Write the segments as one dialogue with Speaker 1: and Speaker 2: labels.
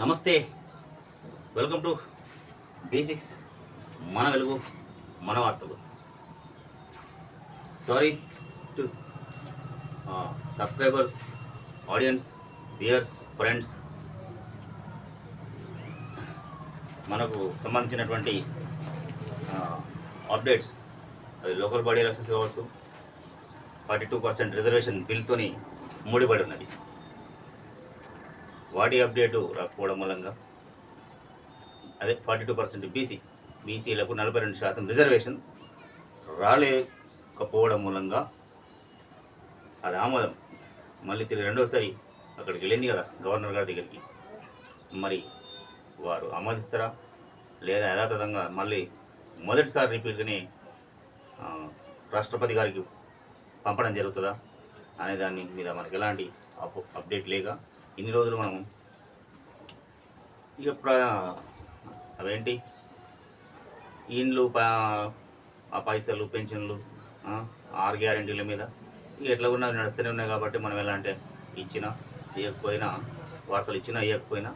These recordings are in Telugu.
Speaker 1: నమస్తే. వెల్కమ్ టు బేసిక్స్ మన వెలుగు మన వార్తలు. Sorry to subscribers audience viewers friends మనకు సంబంధించినటువంటి అప్డేట్స్ అది లోకల్ బాడీ ఎలక్షన్స్ కావచ్చు. ఫార్టీ టూ పర్సెంట్ రిజర్వేషన్ బిల్తోని ముడిపడి ఉన్నది. బాడీ అప్డేటు రాకపోవడం మూలంగా. అదే ఫార్టీ టూ పర్సెంట్ బీసీ బీసీలకు నలభై రెండు శాతం రిజర్వేషన్ రాలేకపోవడం మూలంగా అది ఆమోదం మళ్ళీ తిరిగి రెండోసారి అక్కడికి వెళ్ళింది కదా గవర్నర్ గారి దగ్గరికి. మరి వారు ఆమోదిస్తారా లేదా యథాతథంగా మళ్ళీ మొదటిసారి రిపీట్గానే రాష్ట్రపతి గారికి పంపడం జరుగుతుందా అనే దాని మీద మనకి ఎలాంటి అప్ అప్డేట్ లేక ఇన్ని రోజులు మనం ఇక ప్ర అవేంటి ఇండ్లు ప ఆ పైసలు పెన్షన్లు ఆర్ ఆరు గ్యారెంటీల మీద ఇక ఎట్లా ఉన్నా నడుస్తూనే ఉన్నాయి కాబట్టి మనం ఎలా అంటే ఇచ్చినా ఇవ్వకపోయినా వార్తలు ఇచ్చినా ఇవ్వకపోయినా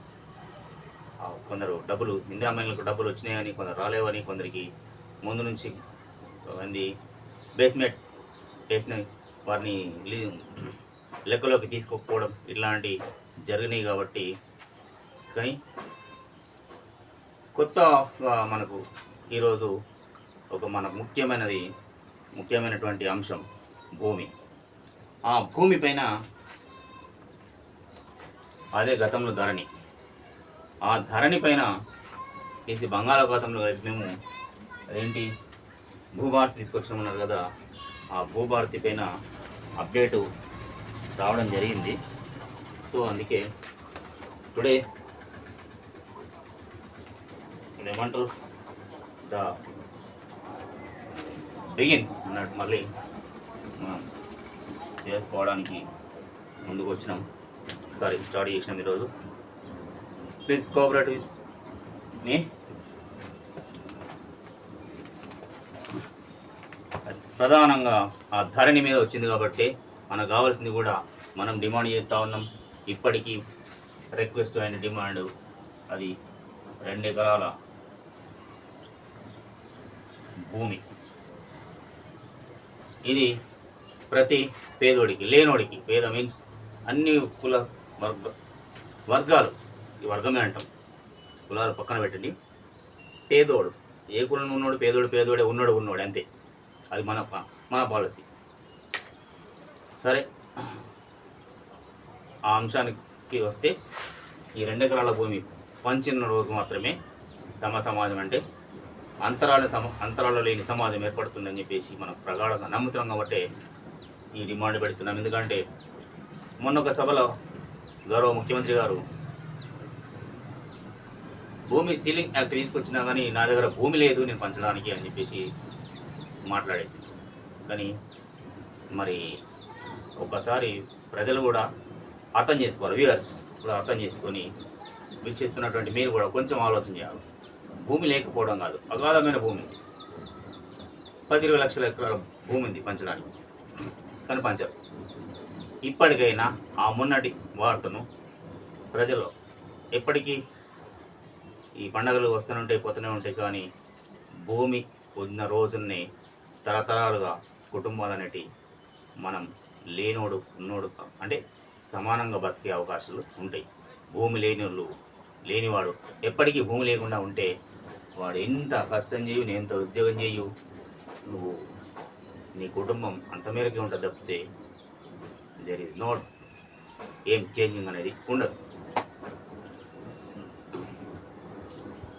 Speaker 1: కొందరు డబ్బులు ఇందిరా మహిళలకు డబ్బులు వచ్చినాయని కొందరు రాలేవని కొందరికి ముందు నుంచి మంది బేస్మెంట్ వేసిన వారిని లెక్కలోకి తీసుకోకపోవడం ఇట్లాంటి జరిగినాయి కాబట్టి కానీ కొత్త మనకు ఈరోజు ఒక మన ముఖ్యమైనది ముఖ్యమైనటువంటి అంశం భూమి. ఆ భూమి పైన అదే గతంలో ధరణి. ఆ ధరణి పైన తీసి బంగాళాఖాతంలో మేము అదేంటి భూభారతి తీసుకొచ్చామన్నారు కదా ఆ భూభారతి పైన అప్డేటు రావడం జరిగింది. సో అందుకే టుడే ఏమంటారు? ద బిగిన్ అన్నట్టు మళ్ళీ మనం చేసుకోవడానికి ముందుకు వచ్చినాం. సారీ స్టార్ట్ చేసినాం ఈరోజు. ప్లీజ్ కోఆపరేట్ విత్ మీ ప్రధానంగా ఆ ధరణి మీద వచ్చింది కాబట్టి మనకు కావాల్సింది కూడా మనం డిమాండ్ చేస్తూ ఉన్నాం. ఇప్పటికీ రిక్వెస్ట్ అయిన డిమాండ్ అది రెండు ఎకరాల భూమి. ఇది ప్రతి పేదోడికి లేనోడికి పేద మీన్స్ అన్ని కుల వర్గ వర్గాలు ఈ వర్గమే అంటాం. కులాలు పక్కన పెట్టండి. పేదోడు ఏ కులం ఉన్నోడు పేదోడు పేదోడే ఉన్నోడు ఉన్నోడు అంతే. అది మన మన పాలసీ సరే. ఆ అంశానికి వస్తే ఈ రెండు ఎకరాల భూమి పంచిన రోజు మాత్రమే సమ సమాజం అంటే అంతరాల సమ అంతరాలు లేని సమాజం ఏర్పడుతుందని చెప్పేసి మనం ప్రగాఢంగా నమ్ముతున్నాం కాబట్టి ఈ డిమాండ్ పెడుతున్నాం. ఎందుకంటే మొన్న ఒక సభలో గౌరవ ముఖ్యమంత్రి గారు భూమి సీలింగ్ యాక్ట్ తీసుకొచ్చినా కానీ నా దగ్గర భూమి లేదు నేను పంచడానికి అని చెప్పేసి మాట్లాడేసి కానీ మరి ఒక్కసారి ప్రజలు కూడా అర్థం చేసుకోవాలి వ్యూవర్స్ కూడా అర్థం చేసుకొని వీక్షిస్తున్నటువంటి మీరు కూడా కొంచెం ఆలోచన చేయాలి. భూమి లేకపోవడం కాదు. అగాధమైన భూమి. పది ఇరవై లక్షల ఎకరాల భూమి ఉంది పంచడానికి కానీ పంచారు. ఇప్పటికైనా ఆ మొన్నటి వార్తను ప్రజలు ఎప్పటికీ ఈ పండగలు వస్తూనే ఉంటాయి పోతూనే ఉంటాయి కానీ భూమి ఉన్న రోజుల్ని తరతరాలుగా కుటుంబాలు అనేటి మనం లేనోడు ఉన్నోడు అంటే సమానంగా బతికే అవకాశాలు ఉంటాయి. భూమి లేని వాళ్ళు లేనివాడు ఎప్పటికీ భూమి లేకుండా ఉంటే వాడు ఎంత కష్టం చేయు నేను ఎంత ఉద్యోగం చేయు నువ్వు నీ కుటుంబం అంత మేరకే ఉంటుంది తప్పితే దేర్ ఈజ్ నోట్ ఏం చేంజింగ్ అనేది ఉండదు.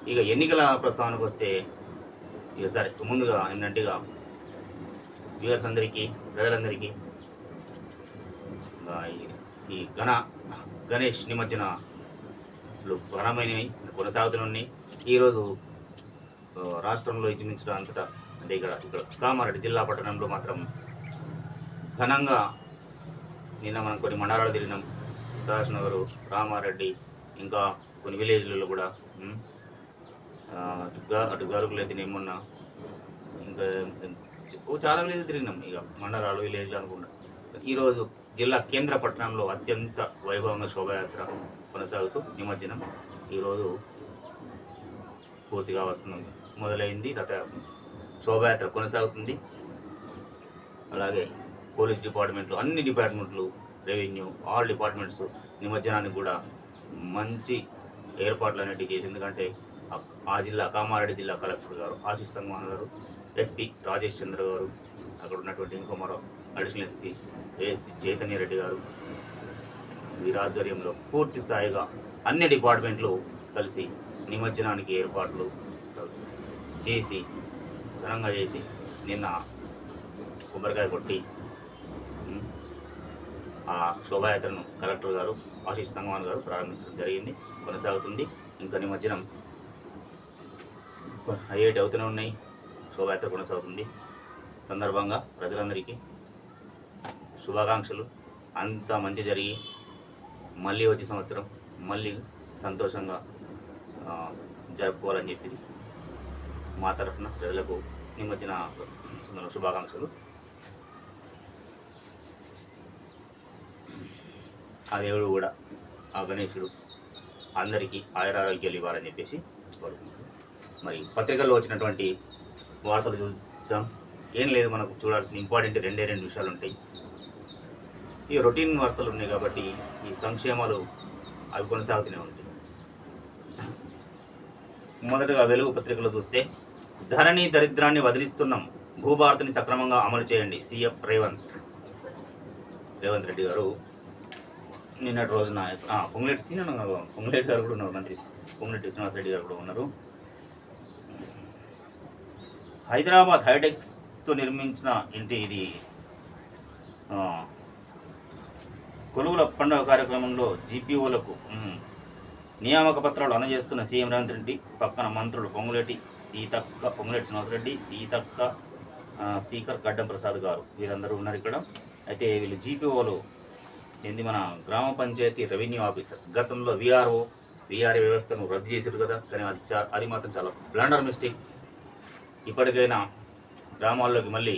Speaker 1: ఇక ఎన్నికల ప్రస్తావనకు వస్తే ఇక సరే ముందుగా ఏంటంటే వ్యూవర్స్ అందరికీ ప్రజలందరికీ ఈ- ఘన గణ గణేష్ నిమజ్జనాలు ఘనమైనవి కొనసాగుతున్నాయి ఈరోజు రాష్ట్రంలో ఇచ్చిమించడం అంతటా అంటే ఇక్కడ ఇక్కడ కామారెడ్డి జిల్లా పట్టణంలో మాత్రం ఘనంగా నిన్న మనం కొన్ని మండలాలు తిరిగినాం. సుభాష్ రామారెడ్డి ఇంకా కొన్ని విలేజ్లలో కూడా అటు అటు గారుకులు అయితే మొన్న. ఇంకా చాలా విలేజ్ తిరిగినాం ఇక మండలాలు విలేజ్లు అనుకుంటా. ఈరోజు జిల్లా కేంద్ర పట్టణంలో అత్యంత వైభవంగా శోభయాత్ర కొనసాగుతూ నిమజ్జనం. ఈరోజు పూర్తిగా వస్తుంది మొదలైంది. రథ శోభాయాత్ర కొనసాగుతుంది. అలాగే పోలీస్ డిపార్ట్మెంట్లు అన్ని డిపార్ట్మెంట్లు రెవెన్యూ ఆల్ డిపార్ట్మెంట్స్ నిమజ్జనానికి కూడా మంచి ఏర్పాట్లు అనేటివి చేసి ఎందుకంటే ఆ- జిల్లా కామారెడ్డి జిల్లా కలెక్టర్ గారు ఆశీష్ సంగ్వాన్ గారు ఎస్పీ రాజేష్ చంద్ర గారు అక్కడ ఉన్నటువంటి ఇంకో మరో additional SP ASP Chaitanya Reddy గారు వీరి ఆధ్వర్యంలో పూర్తి స్థాయిగా అన్ని డిపార్ట్మెంట్లు కలిసి నిమజ్జనానికి ఏర్పాట్లు చేసి ఘనంగా చేసి నిన్న కొబ్బరికాయ కొట్టి ఆ శోభాయాత్రను కలెక్టర్ గారు ఆశీష్ సంగమాన్ గారు ప్రారంభించడం జరిగింది కొనసాగుతుంది. ఇంకా నిమజ్జనం అయ్యేటి అవుతూనే ఉన్నాయి. శోభాయాత్ర కొనసాగుతుంది. సందర్భంగా ప్రజలందరికీ శుభాకాంక్షలు. అంతా మంచి జరిగి మళ్ళీ వచ్చే సంవత్సరం మళ్ళీ సంతోషంగా జరుపుకోవాలని చెప్పి మా తరఫున ప్రజలకు నిమజ్జన శుభాకాంక్షలు. ఆ దేవుడు కూడా ఆ గణేశుడు అందరికీ ఆయురారోగ్యాలు ఇవ్వాలని చెప్పేసి కోరుకుంటున్నాను మరి పత్రికల్లో వచ్చినటువంటి వార్తలు చూద్దాం. ఏం లేదు మనకు చూడాల్సిన ఇంపార్టెంట్ రెండే రెండు విషయాలు ఉంటాయి. ఈ రొటీన్ వార్తలు ఉన్నాయి కాబట్టి ఈ సంక్షేమాలు అవి కొనసాగుతూనే ఉంటాయి. మొదటగా వెలుగు పత్రికలో చూస్తే ధరణి దరిద్రాన్ని వదిలిస్తున్నాం. భూభారతిని సక్రమంగా అమలు చేయండి. సీఎం రేవంత్. రేవంత్ రెడ్డి గారు నిన్నటి రోజున ఆ, పొంగులేటి సీన్ పొంగులేటి గారు కూడా ఉన్నారు మంత్రి పొంగులేటి శ్రీనివాస్ రెడ్డి గారు కూడా ఉన్నారు. హైదరాబాద్ హైటెక్స్తో నిర్మించిన ఇంటి ఇది? కొలువుల పండుగ కార్యక్రమంలో జీపీఓలకు నియామక పత్రాలు అందజేస్తున్న సీఎం రేవంత్ రెడ్డి పక్కన మంత్రులు పొంగులేటి సీతక్క పొంగులేటి శ్రీనివాసరెడ్డి సీతక్క స్పీకర్ గడ్డం ప్రసాద్ గారు వీరందరూ ఉన్నారు ఇక్కడ. అయితే వీళ్ళు జీపీఓలు ఏంది మన గ్రామ పంచాయతీ రెవెన్యూ ఆఫీసర్స్. గతంలో విఆర్ఓ విఆర్ఏ వ్యవస్థను రద్దు చేశారు కదా కానీ అది చా అది మాత్రం చాలా బ్లండర్ మిస్టేక్. ఇప్పటికైనా గ్రామాల్లోకి మళ్ళీ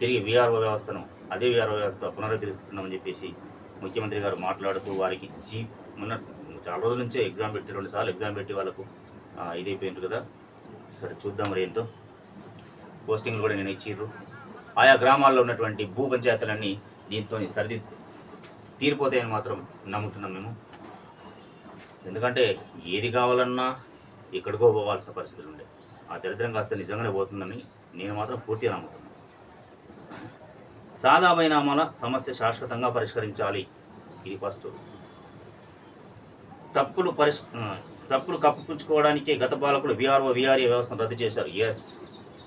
Speaker 1: తిరిగి విఆర్ఓ వ్యవస్థను అదే విఆర్ఓ వ్యవస్థ పునరుద్ధరిస్తున్నామని చెప్పేసి ముఖ్యమంత్రి గారు మాట్లాడుతూ వారికి జీ మొన్న చాలా రోజుల నుంచే ఎగ్జామ్ పెట్టి రెండు సార్లు ఎగ్జామ్ పెట్టి వాళ్ళకు ఇది ఇదైపోయింది కదా. సరే చూద్దాం మరి ఏంటో. పోస్టింగ్లు కూడా నేను ఇచ్చిర్రు. ఆయా గ్రామాల్లో ఉన్నటువంటి భూ పంచాయతీలన్నీ దీంతో సరిది తీరిపోతాయని మాత్రం నమ్ముతున్నాం మేము. ఎందుకంటే ఏది కావాలన్నా ఎక్కడికో పోవాల్సిన పరిస్థితులు ఉండే. ఆ దరిద్రం కాస్త నిజంగానే పోతుందని నేను మాత్రం పూర్తిగా నమ్ముతున్నాను. సాదా పరిణామాల సమస్య శాశ్వతంగా పరిష్కరించాలి. ఇది ఫస్ట్ తప్పులు పరిష్ తప్పులు కప్పిపుచ్చుకోవడానికే గత పాలకులు విఆర్ఓ విఆర్ఏ వ్యవస్థను రద్దు చేశారు. ఎస్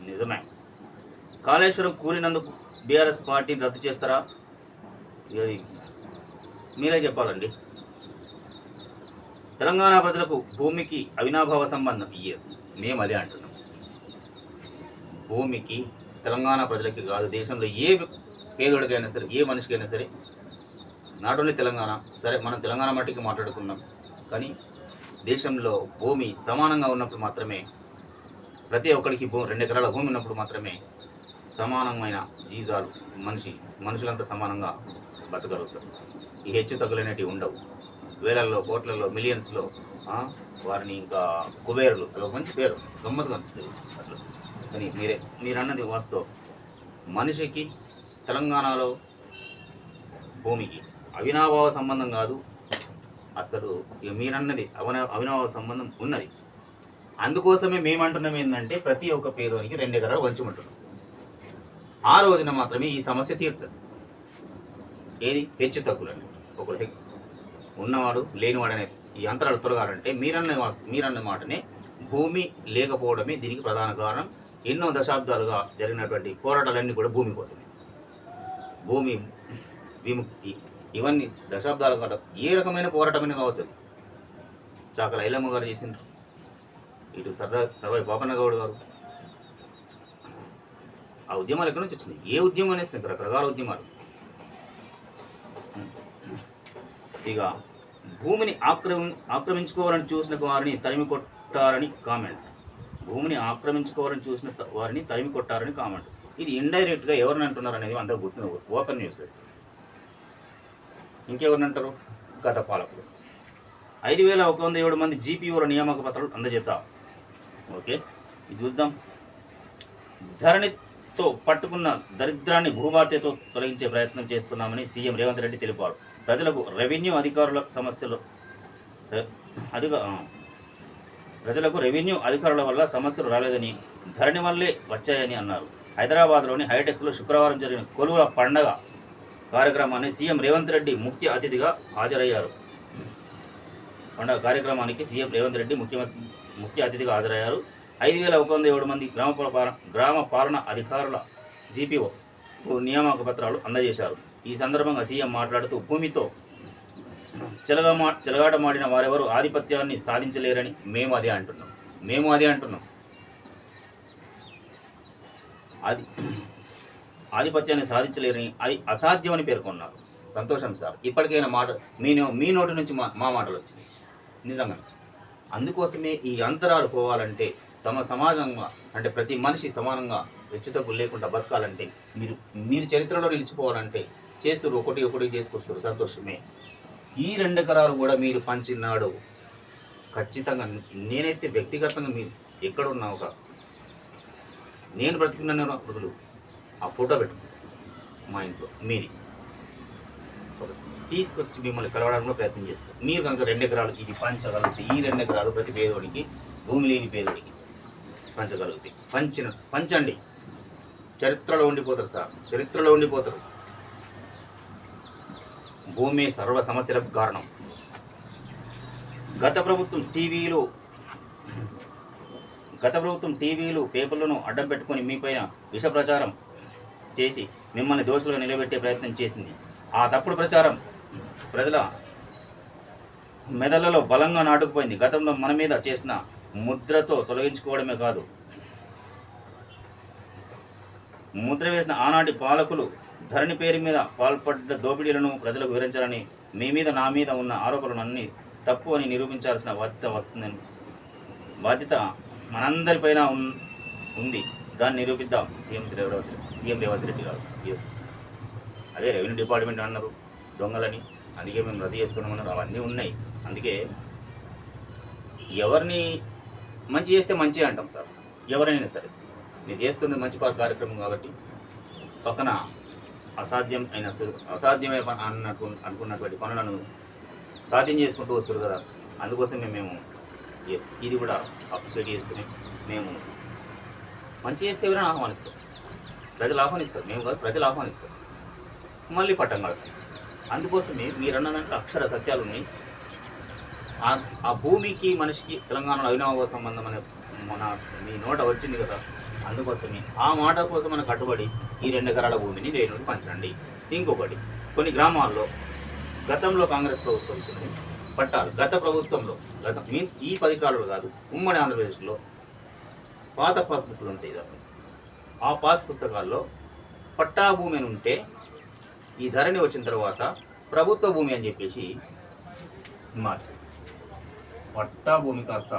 Speaker 1: నిజమే. కాళేశ్వరం కూలినందుకు బీఆర్ఎస్ పార్టీని రద్దు చేస్తారా? మీరే చెప్పాలండి. తెలంగాణ ప్రజలకు భూమికి అవినాభావ సంబంధం. ఎస్ మేము అదే అంటున్నాం. భూమికి తెలంగాణ ప్రజలకి కాదు దేశంలో ఏ పేదోడికైనా సరే ఏ మనిషికైనా సరే నాట్ ఓన్లీ తెలంగాణ సరే మనం తెలంగాణ మట్టికి మాట్లాడుకున్నాం. కానీ దేశంలో భూమి సమానంగా ఉన్నప్పుడు మాత్రమే ప్రతి ఒక్కరికి భూమి రెండు ఎకరాల భూమి ఉన్నప్పుడు మాత్రమే సమానమైన జీవితాలు మనిషి మనుషులంతా సమానంగా బతకగలుగుతారు. ఈ హెచ్చు తగ్గులనేటివి ఉండవు. వేలల్లో కోట్లలో మిలియన్స్లో వారిని ఇంకా కుబేరులు అదొక మంచి పేరు గమ్మత్తుగా అట్లా. కానీ మీరే మీరు అన్నది వాస్తవం. మనిషికి తెలంగాణలో భూమికి అవినాభావ సంబంధం కాదు అసలు ఇక మీరన్నది అవన అవినవ సంబంధం ఉన్నది. అందుకోసమే మేమంటున్నాం ఏంటంటే ప్రతి ఒక్క పేదోనికి రెండు ఎకరాలు వంచమంటున్నాం ఆ రోజున మాత్రమే ఈ సమస్య తీరుతుంది. ఏది? హెచ్చు తగ్గులని ఒకడు ఉన్నవాడు లేనివాడు అనే ఈ అంతరాలు తొలగాలంటే మీరన్న వాస్త- మీరన్న మాటనే భూమి లేకపోవడమే దీనికి ప్రధాన కారణం. ఎన్నో దశాబ్దాలుగా జరిగినటువంటి పోరాటాలన్నీ కూడా భూమి కోసమే. భూమి విముక్తి ఇవన్నీ దశాబ్దాల పాటు ఏ రకమైన పోరాటమైనా కావచ్చు అది. చాకల ఐలమ్మ గారు చేసిండ్రు. ఇటు సర్దార్ సర్వాయి బాపన్న గౌడ్ గారు. ఆ ఉద్యమాలు ఎక్కడి నుంచి వచ్చినాయి? ఏ ఉద్యమం అనేసినాయి రకరకాల ఉద్యమాలు. ఇక భూమిని ఆక్రమి ఆక్రమించుకోవాలని చూసిన వారిని తరిమి కొట్టారని కామెంట్. భూమిని ఆక్రమించుకోవాలని చూసిన వారిని తరిమి కొట్టారని కామెంట్. ఇది ఇండైరెక్ట్గా ఎవరిని అంటున్నారు అనేది అందరూ గుర్తున్న ఓపెన్ న్యూస్ అది. ఇంకెవరిని అంటారు గత పాలకులు. ఐదు వేల ఒక వంద ఏడు మంది జీపీఓల నియామక పత్రాలు అందజేత ఓకే ఇది చూద్దాం. ధరణితో పట్టుకున్న దరిద్రాన్ని భూభారతితో తొలగించే ప్రయత్నం చేస్తున్నామని సీఎం రేవంత్ రెడ్డి తెలిపారు. ప్రజలకు రెవెన్యూ అధికారుల సమస్యలు అధిక ప్రజలకు రెవెన్యూ అధికారుల వల్ల సమస్యలు రాలేదని ధరణి వల్లే వచ్చాయని అన్నారు. హైదరాబాద్లోని హైటెక్స్లో శుక్రవారం జరిగిన కొలువుల పండగ కార్యక్రమాన్ని సీఎం రేవంత్ రెడ్డి ముఖ్య అతిథిగా హాజరయ్యారు. పండుగ కార్యక్రమానికి సీఎం రేవంత్ రెడ్డి ముఖ్య ముఖ్య అతిథిగా హాజరయ్యారు. ఐదు వేల ఒక వంద ఏడు మంది గ్రామ పాలన గ్రామ పాలన అధికారుల జీపీఓ నియామక పత్రాలు అందజేశారు. ఈ సందర్భంగా సీఎం మాట్లాడుతూ భూమితో చెలగమా చెలగాటమాడిన వారెవరు ఆధిపత్యాన్ని సాధించలేరని మేము అదే అంటున్నాం. మేము అదే అంటున్నాం. అది ఆధిపత్యాన్ని సాధించలేరని అది అసాధ్యమని పేర్కొన్నారు. సంతోషం సార్. ఇప్పటికైనా మాట మీ నో- మీ నోటి నుంచి మా మా మాటలు వచ్చినాయి నిజంగా అందుకోసమే ఈ అంతరాలు పోవాలంటే సమ సమాజంగా అంటే ప్రతి మనిషి సమానంగా హెచ్చుతగ్గు లేకుండా బతకాలంటే మీరు మీరు చరిత్రలో నిలిచిపోవాలంటే చేస్తారు ఒకటి ఒకటి చేసుకొస్తారు సంతోషమే. ఈ రెండు ఎకరాలు కూడా మీరు పంచినాడు ఖచ్చితంగా నేనైతే వ్యక్తిగతంగా మీరు ఎక్కడున్నా ఒక నేను బ్రతికున్న రోజులు ఆ ఫోటో పెట్టుకో. మా ఇంట్లో మీది. తీసుకొచ్చి మిమ్మల్ని కలవడానికి కూడా ప్రయత్నం చేస్తారు. మీరు కనుక రెండు ఎకరాలు ఇది పంచగలిగితే ఈ రెండు ఎకరాలు ప్రతి పేదోడికి భూమి లేని పేదోడికి పంచగలిగితే. పంచిన పంచండి. చరిత్రలో ఉండిపోతారు సార్. చరిత్రలో ఉండిపోతారు. భూమి సర్వ సమస్యలకు కారణం. గత ప్రభుత్వం టీవీలు గత ప్రభుత్వం టీవీలు పేపర్లను అడ్డం పెట్టుకొని మీపైన విష ప్రచారం చేసి మిమ్మల్ని దోషులుగా నిలబెట్టే ప్రయత్నం చేసింది. ఆ తప్పుడు ప్రచారం ప్రజల మెదళ్ళలో బలంగా నాటుకుపోయింది. గతంలో మన మీద చేసిన ముద్రతో తొలగించుకోవడమే కాదు. ముద్ర వేసిన ఆనాటి పాలకులు ధరణి పేరు మీద పాల్పడ్డ దోపిడీలను ప్రజలకు వివరించాలని మీ మీద నా మీద ఉన్న ఆరోపణలు అన్ని తప్పు అని నిరూపించాల్సిన బాధ్యత వస్తుందని బాధ్యత మనందరిపైన ఉంది. దాన్ని నిరూపిద్దాం. సీఎం రేవంత్ సీఎం రేవంత్ రెడ్డి గారు ఎస్ అదే రెవెన్యూ డిపార్ట్మెంట్ అన్నారు దొంగలని. అందుకే మేము రద్దు చేసుకున్నామన్నారు అవన్నీ ఉన్నాయి. అందుకే ఎవరిని మంచి చేస్తే మంచి అంటాం సార్. ఎవరైనా సరే. మీరు చేస్తున్నది మంచి కార్యక్రమం కాబట్టి పక్కన అసాధ్యం అయిన అసాధ్యమే అన్నట్టు అనుకున్నటువంటి పనులను సాధ్యం చేసుకుంటూ వస్తారు కదా. అందుకోసమే మేము ఇది కూడా అప్రిషియేట్ చేసుకుని మేము మంచి చేస్తే ఎవరైనా ఆహ్వానిస్తాం. ప్రజలు ఆహ్వానిస్తారు. మేము కాదు ప్రజలు ఆహ్వానిస్తారు మళ్ళీ పట్టం కడతాం. అందుకోసమే మీరు అన్నదంటే అక్షర సత్యాలు ఉన్నాయి. ఆ- ఆ భూమికి మనిషికి తెలంగాణలో అవినావ సంబంధం అనే మన మీ నోట వచ్చింది కదా. అందుకోసమే ఆ మాట కోసం మన కట్టుబడి ఈ రెండు ఎకరాల భూమిని రేణుడు పంచండి. ఇంకొకటి కొన్ని గ్రామాల్లో గతంలో కాంగ్రెస్ ప్రభుత్వం ఇచ్చింది పట్టాలు. గత ప్రభుత్వంలో గత మీన్స్ ఈ పది కాదు ఉమ్మడి ఆంధ్రప్రదేశ్లో పాత పాస్బుక్లు ఉంటాయి కదా ఆ పాస్ పుస్తకాల్లో పట్టా భూమి అని ఉంటే ఈ ధరణి వచ్చిన తర్వాత ప్రభుత్వ భూమి అని చెప్పేసి మార్చి పట్టా భూమి కాస్త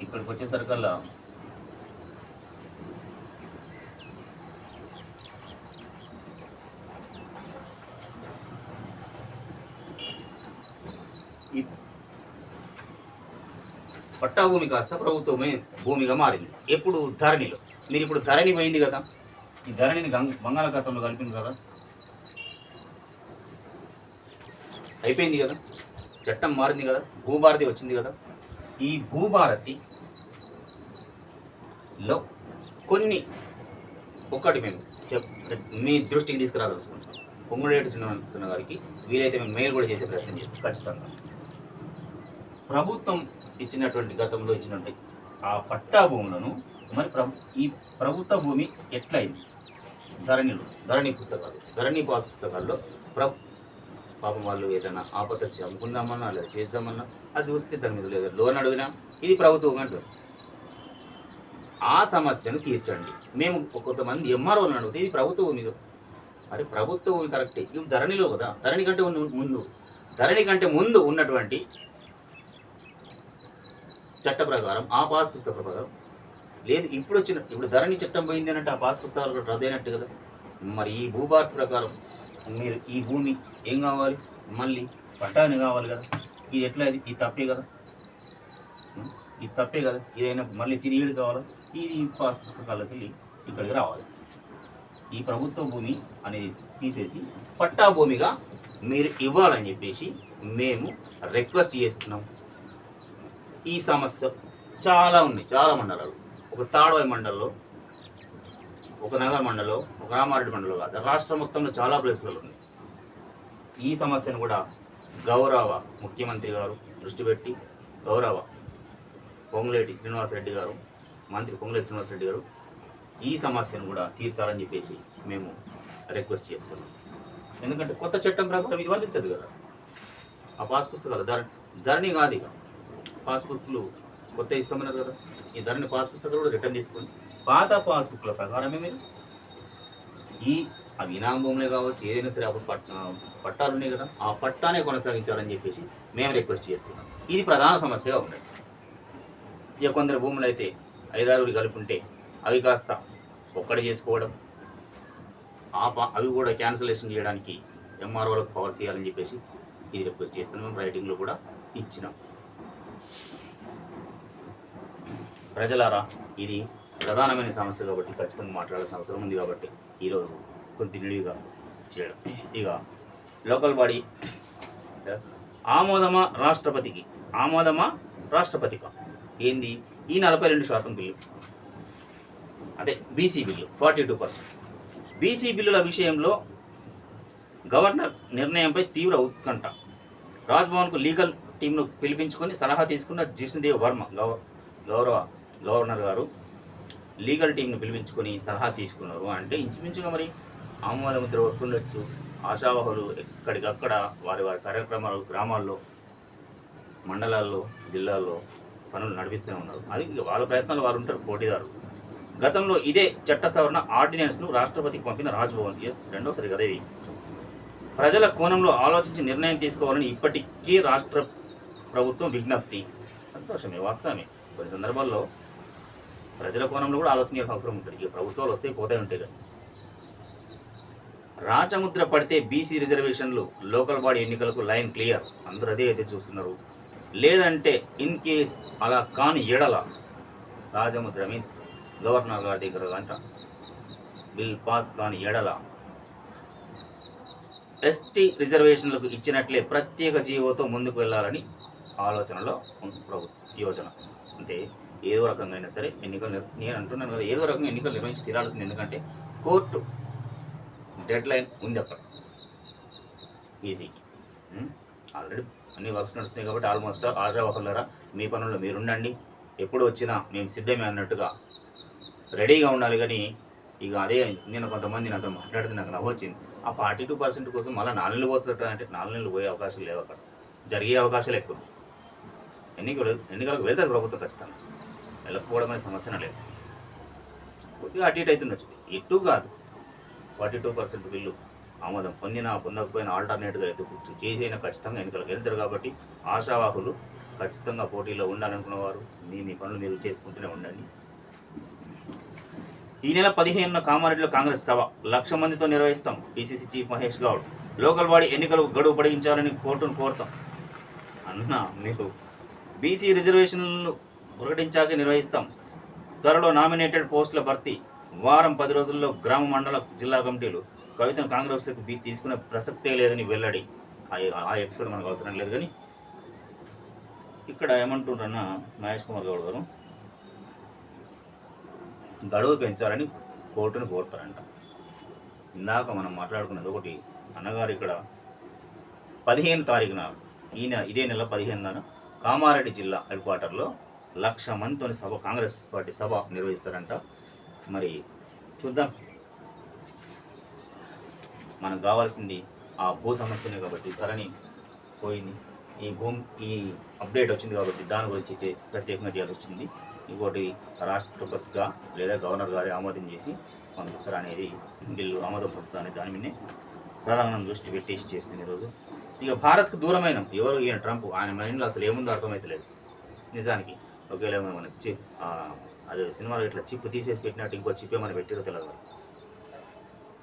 Speaker 1: ఇక్కడికి వచ్చేసరికల్లా పట్టా భూమి కాస్త ప్రభుత్వమే భూమిగా మారింది. ఎప్పుడు ధరణిలో? మీరు ఇప్పుడు ధరణి పోయింది కదా. ఈ ధరణిని గంగ బంగాళాఖాతంలో కలిపింది కదా. అయిపోయింది కదా. చట్టం మారింది కదా. భూభారతి వచ్చింది కదా. ఈ భూభారతి లో కొన్ని ఒక్కటి మేము చెప్ మీ దృష్టికి తీసుకురాదలుచుకుంటాం పొంగుడేటి చిన్న చిన్న గారికి వీలైతే మేము మెయిల్ కూడా చేసే ప్రయత్నం చేస్తాం. ఖచ్చితంగా. ప్రభుత్వం ఇచ్చినటువంటి గతంలో ఇచ్చినటువంటి ఆ పట్టా భూములను మరి ప్ర ఈ ప్రభుత్వ భూమి ఎట్లయింది? ధరణిలో ధరణి పుస్తకాలు ధరణి పాస్ పుస్తకాల్లో ప్ర పాపం వాళ్ళు ఏదైనా ఆపద అమ్ముకుందామన్నా లేదా చేద్దామన్నా అది వస్తే దాని మీద లేదా లోన్ అడిగినా ఇది ప్రభుత్వం అంటారు. ఆ సమస్యను తీర్చండి. మేము కొంతమంది ఎంఆర్ఓని అడిగితే ఇది ప్రభుత్వం మీద. మరి ప్రభుత్వం కరెక్టే. ఇవి ధరణిలో కదా. ధరణి కంటే ముందు. ధరణి కంటే ముందు ఉన్నటువంటి చట్ట ప్రకారం ఆ పాస్ పుస్తక ప్రకారం. లేదు ఇప్పుడు వచ్చిన ఇప్పుడు ధరణి చట్టం పోయింది అంటే ఆ పాస్ పుస్తకాలు కూడా రద్దయినట్టు కదా. మరి ఈ భూభారతి ప్రకారం మీరు ఈ భూమి ఏం కావాలి? మళ్ళీ పట్టాని కావాలి కదా. ఇది ఎట్లా ఇది? ఇది తప్పే కదా. ఇది తప్పే కదా. ఇదైనా మళ్ళీ తిరిగి కావాలా? ఇది ఈ పాస్ పుస్తకాలకు వెళ్ళి ఇక్కడికి రావాలి. ఈ ప్రభుత్వ భూమి అనేది తీసేసి పట్టా భూమిగా మీరు ఇవ్వాలని చెప్పేసి మేము రిక్వెస్ట్ చేస్తున్నాం. ఈ సమస్య చాలా ఉంది. చాలా మండలాలు. ఒక తాడవాయి మండలంలో ఒక నగర మండలం ఒక రామారెడ్డి మండలం కాదు రాష్ట్రం మొత్తంలో చాలా ప్లేసులలో ఉంది. ఈ సమస్యను కూడా గౌరవ ముఖ్యమంత్రి గారు దృష్టి పెట్టి గౌరవ పొంగులేటి శ్రీనివాసరెడ్డి గారు మంత్రి పొంగులేటి శ్రీనివాసరెడ్డి గారు ఈ సమస్యను కూడా తీర్చాలని చెప్పేసి మేము రిక్వెస్ట్ చేస్తున్నాం. ఎందుకంటే కొత్త చట్టం ప్రకారం ఇది వర్తించదు కదా. ఆ పాస్ పుస్తకాలు ధర ధరణి కాదు ఇక. పాస్బుక్లు కొత్త ఇస్తామన్నారు కదా. ఈ ధరని పాస్ పుస్తకాలు కూడా రిటర్న్ తీసుకొని పాత పాస్బుక్ల ప్రకారమే మీరు ఈ అవి వినామ భూములే కావచ్చు ఏదైనా సరే అప్పుడు పట్ పట్టాలు ఉన్నాయి కదా ఆ పట్టానే కొనసాగించాలని చెప్పేసి మేము రిక్వెస్ట్ చేస్తున్నాం. ఇది ప్రధాన సమస్యగా ఉండదు ఇక కొందరు భూములు అయితే ఐదారుగురి కలిపి ఉంటే అవి కాస్త ఒక్కడ చేసుకోవడం ఆ ప- అవి కూడా క్యాన్సలేషన్ చేయడానికి ఎంఆర్ఓలకు పవర్స్ ఇవ్వాలని చెప్పేసి ఇది రిక్వెస్ట్ చేస్తున్నాం రైటింగ్లో కూడా ఇచ్చినాం. ప్రజలారా ఇది ప్రధానమైన సమస్య కాబట్టి ఖచ్చితంగా మాట్లాడాల్సిన అవసరం ఉంది కాబట్టి ఈరోజు కొద్దిగా చేయడం. ఇక లోకల్ బాడీ ఆమోదమా రాష్ట్రపతికి? ఆమోదమా రాష్ట్రపతిక? ఏంది? ఈ నలభై రెండు శాతం బిల్లు. అదే BC bill forty two percent. BC బిల్లుల విషయంలో గవర్నర్ నిర్ణయంపై తీవ్ర ఉత్కంఠ. రాజ్భవన్కు లీగల్ టీంను పిలిపించుకొని సలహా తీసుకున్న జిష్ణుదేవ్ వర్మ గౌ గౌరవ గవర్నర్ గారు లీగల్ టీంను పిలిపించుకొని సలహా తీసుకున్నారు. అంటే ఇంచుమించుగా మరి ఆమోద ముద్ర వస్తుండొచ్చు. ఆశావహులు ఎక్కడికక్కడ వారి వారి కార్యక్రమాలు గ్రామాల్లో మండలాల్లో జిల్లాల్లో పనులు నడిపిస్తూనే ఉన్నారు. అది వాళ్ళ ప్రయత్నాలు వారు ఉంటారు పోటీదారు గతంలో ఇదే చట్ట సవరణ ఆర్డినెన్స్ను రాష్ట్రపతికి పంపిన రాజ్భవన్ ఎస్ రెండోసారి కదా ఇది ప్రజల కోణంలో ఆలోచించి నిర్ణయం తీసుకోవాలని ఇప్పటికీ రాష్ట్ర ప్రభుత్వం విజ్ఞప్తి. సంతోషమే వాస్తవమే. కొన్ని సందర్భాల్లో ప్రజల కోణంలో కూడా ఆలోచించాల్సిన అవసరం ఉంటుంది. ఈ ప్రభుత్వాలు వస్తే పోతాయి ఉంటాయి కదా. రాజముద్ర పడితే బీసీ రిజర్వేషన్లు లోకల్ బాడీ ఎన్నికలకు లైన్ క్లియర్. అందరూ అదే అయితే చూస్తున్నారు. లేదంటే ఇన్ కేస్ అలా కాని ఎడల రాజముద్ర మీన్స్ గవర్నర్ గారి దగ్గర అంట బిల్ పాస్ కాని ఎడల ఎస్టీ రిజర్వేషన్లకు ఇచ్చినట్లే ప్రత్యేక జీవోతో ముందుకు వెళ్ళాలని ఆలోచనలో ఉంది ప్రభుత్వం యోజన. అంటే ఏదో రకంగా అయినా సరే ఎన్నికలు నేను అంటున్నాను కదా ఏదో రకంగా ఎన్నికలు నిర్వహించి తీరాల్సింది ఎందుకంటే కోర్టు డెడ్ లైన్ ఉంది అక్కడ. ఈజీకి ఆల్రెడీ అన్ని వర్క్స్ నడుస్తున్నాయి కాబట్టి ఆల్మోస్ట్ ఆశావహులరా మీ పనుల్లో మీరు ఉండండి ఎప్పుడు వచ్చినా మేము సిద్ధమే అన్నట్టుగా రెడీగా ఉండాలి కానీ ఇక అదే నేను కొంతమంది నాతో మాట్లాడితే నాకు నవ్వొచ్చింది ఆ ఫార్టీ టూ పర్సెంట్ కోసం మళ్ళీ నాలుగు నెలలు పోతుంట అంటే నాలుగు నెలలు పోయే అవకాశం లేవు అక్కడ. జరిగే అవకాశాలు ఎక్కువ. ఎన్నికలు ఎన్నికలకు వెళ్తుంది ప్రభుత్వం ఖచ్చితంగా. వెళ్ళకపోవడం అనే సమస్యన లేదు. కొద్దిగా అటు ఇటు అవుతుండొచ్చు ఇటు కాదు. ఫార్టీ టూ పర్సెంట్ బిల్లు ఆమోదం పొందినా పొందకపోయినా ఆల్టర్నేట్గా ఎదుర్కొంటూ చేసైనా ఖచ్చితంగా ఎన్నికలకు వెళ్తారు కాబట్టి ఆశావాహులు ఖచ్చితంగా పోటీలో ఉండాలనుకున్నవారు మీ మీ పనులు మీరు చేసుకుంటూనే ఉండండి. ఈ నెల పదిహేనున కామారెడ్డిలో కాంగ్రెస్ సభ. లక్ష మందితో నిర్వహిస్తాం. PCC chief Mahesh Goud. Local body ఎన్నికలకు గడువు పొడిగించాలని కోర్టును కోరుతాం. అన్న మీరు బీసీ రిజర్వేషన్లు ప్రకటించాక నిర్వహిస్తాం. త్వరలో నామినేటెడ్ పోస్టుల భర్తీ వారం పది రోజుల్లో గ్రామ మండల జిల్లా కమిటీలు కవితను కాంగ్రెస్లోకి బీ తీసుకునే ప్రసక్తే లేదని వెల్లడి. ఆ- ఎపిసోడ్ మనకు అవసరం లేదు కానీ ఇక్కడ ఏమంటుండ్రన్న మహేష్ కుమార్ గౌడ్ గారు? గడువు పెంచాలని కోర్టును కోరుతారంట. ఇందాక మనం మాట్లాడుకున్నది ఒకటి అన్నగారు ఇక్కడ పదిహేను తారీఖున ఈ ఇదే నెల పదిహేనున కామారెడ్డి జిల్లా హెడ్ క్వార్టర్లో లక్ష మందితోని సభ కాంగ్రెస్ పార్టీ సభ నిర్వహిస్తారంట. మరి చూద్దాం. మనకు కావాల్సింది ఆ భూ సమస్యనే కాబట్టి ధరని పోయింది. ఈ భూమి ఈ అప్డేట్ వచ్చింది కాబట్టి దాని గురించి ప్రత్యేకంగా చేయాల్సి వచ్చింది ఇంకోటి రాష్ట్రపతిగా లేదా గవర్నర్ గారి ఆమోదం చేసి పంపిస్తారనేది బిల్లు ఆమోదం పొందుతారనే దాని మీదనే ప్రధానం దృష్టి పెట్టేసి చేస్తుంది ఈరోజు. ఇక భారత్కు దూరమైన. ఎవరు? ఈయన ట్రంప్. ఆయన మైండ్లో అసలు ఏముందో అర్థమవుతలేదు నిజానికి. ఒకవేళ మనకి చిప్ అదే సినిమాలో ఇట్లా చిప్ తీసేసి పెట్టినట్టు ఇంకో చిప్ ఏమైనా పెట్టారో తెలియదు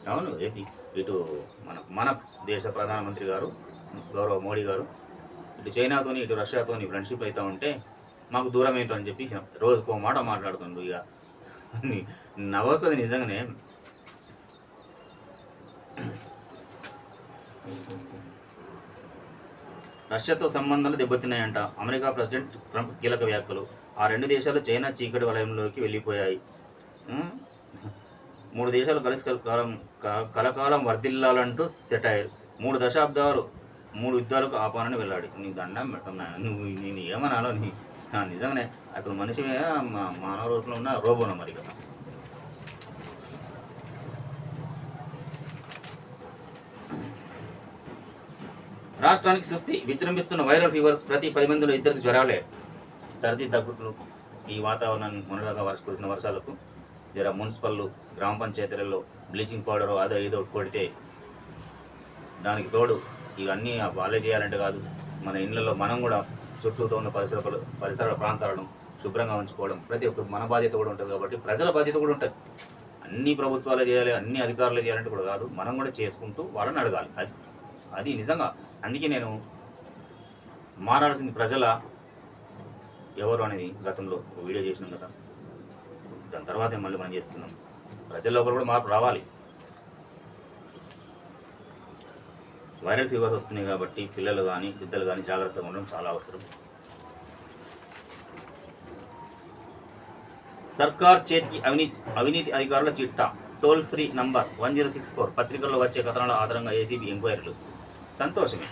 Speaker 1: అవును ఏది ఇటు మన మన దేశ ప్రధానమంత్రి గారు గౌరవ మోడీ గారు ఇటు చైనాతోని ఇటు రష్యాతోని ఫ్రెండ్షిప్ అవుతూ ఉంటే మాకు దూరం ఏంటో అని చెప్పి రోజుకో మాట మాట్లాడుతుండు ఇక. నవ్వొస్తుంది నిజంగానే. రష్యాతో సంబంధాలు దెబ్బతిన్నాయంట. అమెరికా ప్రెసిడెంట్ ట్రంప్ కీలక వ్యాఖ్యలు. ఆ రెండు దేశాలు చైనా చీకటి వలయంలోకి వెళ్ళిపోయాయి. మూడు దేశాలు కలిసి కలకాలం కలకాలం వర్ధిల్లాలంటూ సెటైర్. మూడు దశాబ్దాలు మూడు యుద్ధాలకు ఆపానని వెళ్ళాడు. నీ దండం పెట్టన్నా నువ్వు నేను ఏమనాలో నీ నిజంగానే అసలు మనిషి మానవ రూపంలో ఉన్న రోబోన మరి కదా? రాష్ట్రానికి స్వస్తి. విజృంభిస్తున్న వైరల్ ఫీవర్స్ ప్రతి పది మందిలో ఇద్దరికి జ్వరాలే. సర్ది దగ్గుతులు ఈ వాతావరణాన్ని మొన్నదాకా వర్ష కురిసిన వర్షాలకు జర మున్సిపల్లు గ్రామ పంచాయతీలలో బ్లీచింగ్ పౌడర్ అదో ఏదో కొడితే దానికి తోడు ఇవన్నీ వాళ్ళే చేయాలంటే కాదు. మన ఇళ్ళల్లో మనం కూడా చుట్టూతో ఉన్న పరిసర పరిసర ప్రాంతాలను శుభ్రంగా ఉంచుకోవడం ప్రతి ఒక్కరు మన బాధ్యత కూడా ఉంటుంది కాబట్టి ప్రజల బాధ్యత కూడా ఉంటుంది. అన్ని ప్రభుత్వాలు చేయాలి అన్ని అధికారులు చేయాలంటే కూడా కాదు. మనం కూడా చేసుకుంటూ వాళ్ళని అడగాలి. అది అది నిజంగా. అందుకే నేను మారాల్సింది ప్రజల ఎవరు అనేది గతంలో వీడియో చేసినాం కదా. దాని తర్వాత మళ్ళీ మనం చేస్తున్నాం. ప్రజల లోపల కూడా మార్పు రావాలి. వైరల్ ఫీవర్స్ వస్తున్నాయి కాబట్టి పిల్లలు కానీ పెద్దలు కానీ జాగ్రత్తగా ఉండడం చాలా అవసరం. సర్కార్ చేతికి అవినీతి అవినీతి అధికారుల చిట్టా. Toll free number one zero six four పత్రికల్లో వచ్చే కథనాల ఆధారంగా ఏసీబీ ఎంక్వైరీలు. సంతోషమే.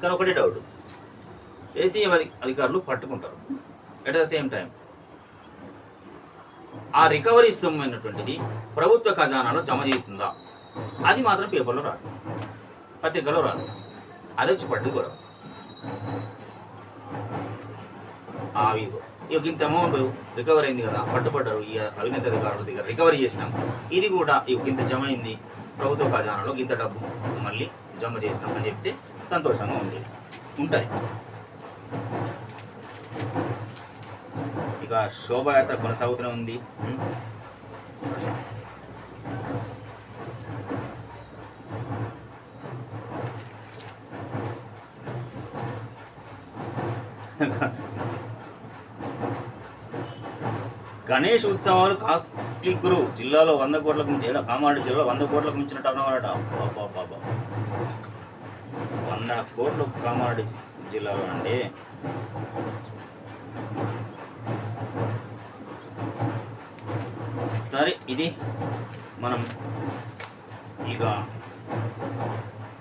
Speaker 1: కానీ ఒకటే డౌట్ ఏసీఎం అధి అధికారులు పట్టుకుంటారు. ఎట్ ద సేమ్ టైం ఆ రికవరీ సొమ్ము అయినటువంటిది ప్రభుత్వ ఖజానాలో జమ చేస్తుందా? అది మాత్రం పేపర్లో రాదు. పత్రికలో రాదు. అది వచ్చి పడ్డు కూడా ఆ ఇక ఇంత అమౌంట్ రికవర్ అయింది కదా. పట్టుబడ్డారు ఈ అవినేత అధికారుల దగ్గర. రికవరీ చేసినాం. ఇది కూడా ఇంత జమ అయింది. ప్రభుత్వ ఖజానాలో ఇంత డబ్బు. మళ్ళీ జమ చేసినామని చెప్తే సంతోషంగా ఉంది. ఉంటుంది. ఇక శోభాయాత్ర కొనసాగుతూనే ఉంది. గణేష్ ఉత్సవాలు కాస్ట్లీ గురు. జిల్లాలో వంద కోట్లకు మించి కామారెడ్డి జిల్లాలో వంద కోట్లకు మించిన టర్న్ ఓవర్ బాబా బాబా నిన్న కోర్లు కామారెడ్డి జిల్లాలో అండి. సరే ఇది మనం ఇక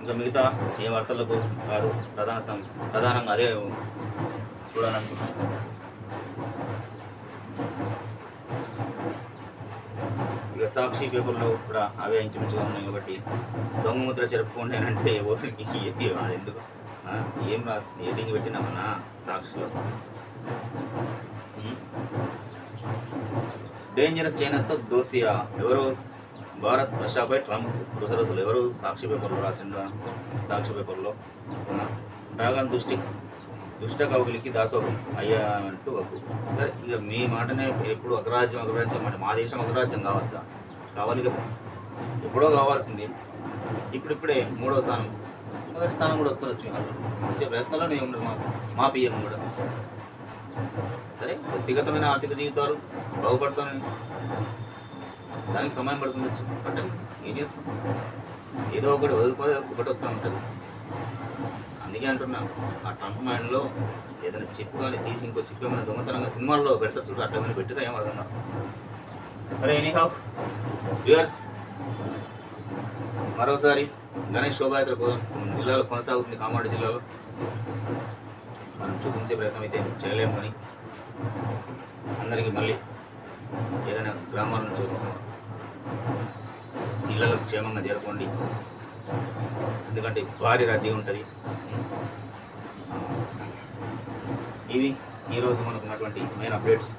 Speaker 1: ఇంకా మిగతా ఏ వార్తలకు కాదు ప్రధాన సం ప్రధానంగా అదే చూడాలనుకుంటున్నాను ఇక సాక్షి పేపర్లో కూడా అవే ఇంచుమించుగా ఉన్నాయి కాబట్టి దొంగ ముద్ర చెరుపుకుంటేనంటే ఎవరికి ఏది ఎందుకు? ఆ? ఏం రాసి ఏడింగ్ పెట్టినామన్నా సాక్షిలో? డేంజరస్ చైనాస్తో దోస్తియా? ఎవరు? భారత్ రష్యాపై ట్రంప్ రుసరసలు. ఎవరు సాక్షి పేపర్లో రాసిండు? సాక్షి పేపర్లో? డ్రాగన్ దృష్టి దుష్ట కవులకి దాసోహం. అయ్యా అంటూ వద్దు సరే ఇక మీ మాటనే ఎప్పుడు అగ్రరాజ్యం అగ్రరాజ్యం అంటే మా దేశం అగ్రరాజ్యం కావద్దా? కావాలి కదా. ఎప్పుడో కావాల్సింది. ఇప్పుడిప్పుడే మూడో స్థానం. మొదటి స్థానం కూడా వస్తుండొచ్చు వచ్చే ప్రయత్నంలోనే ఉండదు మా మా పిఎం కూడా. సరే వ్యక్తిగతమైన ఆర్థిక జీవితాలు బాగుపడతానని దానికి సమయం పడుతుండొచ్చు పట్టండి ఏం చేస్తాం? ఏదో ఒకటి వదిలిపోతే ఒకటి వస్తూ ఉంటుంది. అందుకే అంటున్నాను ఆ ట్రంప్ మైండ్లో ఏదైనా చిప్ కానీ తీసి ఇంకో చిప్ ఏమైనా దొంగతనంగా సినిమాల్లో పెడతారు చూడు అట్లా ఏమైనా పెట్టిరా ఏం అరే ఎనీ హావ్ వ్యూయర్స్ మరోసారి గణేష్ శోభాయాత్ర జిల్లాలో కొనసాగుతుంది కామారెడ్డి జిల్లాలో. మనం చూపించే ప్రయత్నం అయితే చేయలేము కానీ అందరికీ మళ్ళీ ఏదైనా గ్రామాల నుంచి వచ్చిన ఇళ్ళలో క్షేమంగా చేరుకోండి ఎందుకంటే భారీ రద్దీ ఉంటుంది. ఇవి ఈరోజు మనకు ఉన్నటువంటి మెయిన్ అప్డేట్స్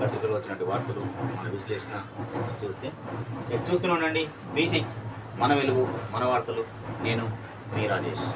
Speaker 1: పత్రికలు వచ్చినటువంటి వార్తలు మన విశ్లేషణ చూస్తే. చూస్తూనే ఉండండి బీ సిక్స్ మన వెలుగు మన వార్తలు. నేను మీ రాజేష్.